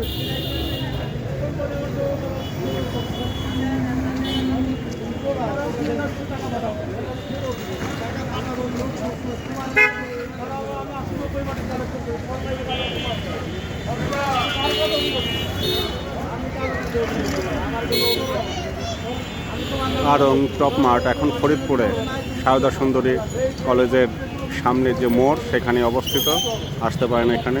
Aarong top mart এখন ফরিদপুরে। সারদা সুন্দরী কলেজের সামনে যে মোড়, সেখানে অবস্থিত। আসতে পারেন এখানে।